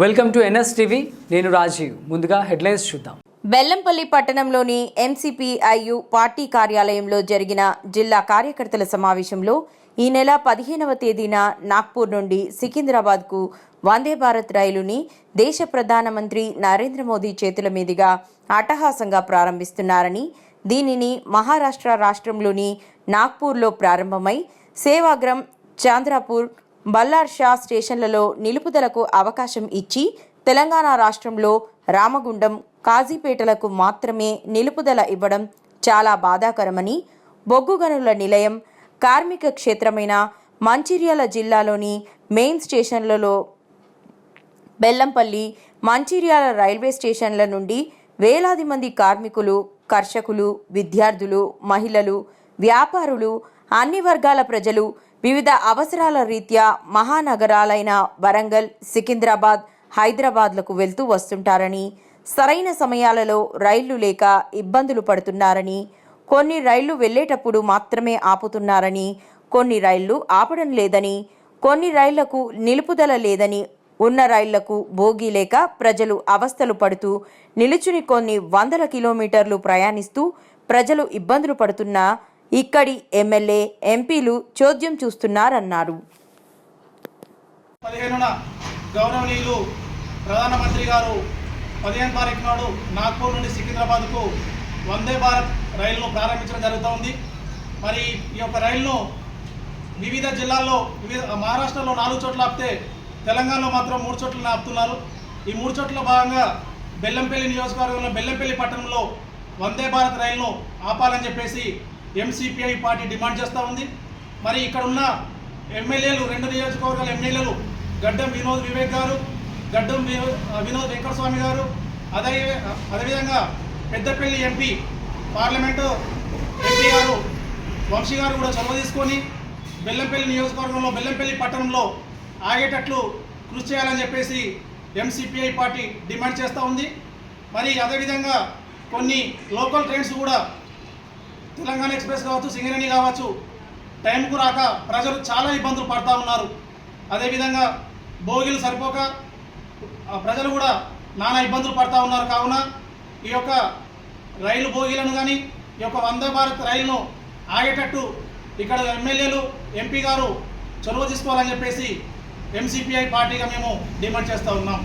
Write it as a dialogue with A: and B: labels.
A: Welcome to NS TV. నేను రాజీవ్. ముందుగా headlines చూద్దాం.
B: బెల్లంపల్లి పట్టణంలోని ఎంసీపీఐయు పార్టీ కార్యాలయంలో జరిగిన జిల్లా కార్యకర్తల సమావేశంలో ఈ నెల పదిహేనవ తేదీన నాగ్పూర్ నుండి సికింద్రాబాద్కు వందే భారత్ రైలుని దేశ ప్రధానమంత్రి నరేంద్ర మోదీ చేతుల మీదుగా అట్టహాసంగా ప్రారంభిస్తున్నారని దీనిని మహారాష్ట్ర రాష్ట్రంలోని నాగ్పూర్లో ప్రారంభమై సేవాగ్రం చాంద్రాపూర్ బల్లార్ షా స్టేషన్లలో నిలుపుదలకు అవకాశం ఇచ్చి తెలంగాణ రాష్ట్రంలో రామగుండం కాజీపేటలకు మాత్రమే నిలుపుదల ఇవ్వడం చాలా బాధాకరమని బొగ్గు గనుల నిలయం కార్మిక క్షేత్రమైన మంచిర్యాల జిల్లాలోని మెయిన్ స్టేషన్లలో బెల్లంపల్లి మంచిర్యాల రైల్వే స్టేషన్ల నుండి వేలాది మంది కార్మికులు కర్షకులు విద్యార్థులు మహిళలు వ్యాపారులు అన్ని వర్గాల ప్రజలు వివిధ అవసరాల రీత్యా మహానగరాలైన వరంగల్ సికింద్రాబాద్ హైదరాబాద్లకు వెళ్తూ వస్తుంటారని సరైన సమయాలలో రైళ్ళు లేక ఇబ్బందులు పడుతున్నారని కొన్ని రైళ్ళు వెళ్ళేటప్పుడు మాత్రమే ఆపుతున్నారని కొన్ని రైళ్ళు ఆపడం లేదని కొన్ని రైళ్ళకు నిలుపుదల లేదని ఉన్న రైళ్ళకు భోగి లేక ప్రజలు అవస్థలు పడుతూ నిలుచుని కొన్ని వందల కిలోమీటర్లు ప్రయాణిస్తూ ప్రజలు ఇబ్బందులు పడుతున్నా ఇక్కడి ఎమ్మెల్యే ఎంపీలు చోద్యం చూస్తున్నారన్నారు.
C: పదిహేనున గౌరవనీయులు ప్రధానమంత్రి గారు పదిహేను తారీఖు నాడు నాగ్పూర్ నుండి సికింద్రాబాద్కు వందే భారత్ రైలును ప్రారంభించడం జరుగుతోంది. మరి ఈ యొక్క రైలును వివిధ జిల్లాల్లో వివిధ మహారాష్ట్రలో నాలుగు చోట్ల ఆపితే తెలంగాణలో మాత్రం మూడు చోట్ల ఆపుతున్నారు. ఈ మూడు చోట్ల భాగంగా బెల్లంపల్లి నియోజకవర్గంలో బెల్లంపల్లి పట్టణంలో వందే భారత్ రైలును ఆపాలని చెప్పేసి ఎంసీపీఐ పార్టీ డిమాండ్ చేస్తూ ఉంది. మరి ఇక్కడ ఉన్న ఎమ్మెల్యేలు రెండు నియోజకవర్గాల ఎమ్మెల్యేలు గడ్డం వినోద్ వివేక్ గారు గడ్డం వినోద్ వినోద్ వెంకటస్వామి గారు అదే అదేవిధంగా పెద్దపల్లి ఎంపీ పార్లమెంటు ఎంపీ గారు వంశీ గారు కూడా చొరవ తీసుకొని బెల్లంపల్లి నియోజకవర్గంలో బెల్లంపల్లి పట్టణంలో ఆగేటట్లు కృషి చేయాలని చెప్పేసి ఎంసీపీఐ పార్టీ డిమాండ్ చేస్తూ ఉంది. మరి అదేవిధంగా కొన్ని లోకల్ ట్రైన్స్ కూడా తెలంగాణ ఎక్స్ప్రెస్ కావచ్చు సింగరేణి కావచ్చు టైంకు రాక ప్రజలు చాలా ఇబ్బందులు పడుతూ ఉన్నారు. అదేవిధంగా భోగిలు సరిపోక ప్రజలు కూడా నానా ఇబ్బందులు పడుతూ ఉన్నారు. కావున ఈ యొక్క రైలు భోగిలను కానీ ఈ యొక్క వందే భారత్ రైలును ఆగేటట్టు ఇక్కడ ఎమ్మెల్యేలు ఎంపీ గారు చొరవ తీసుకోవాలని చెప్పేసి ఎంసీపీఐ పార్టీగా మేము డిమాండ్ చేస్తూ ఉన్నాం.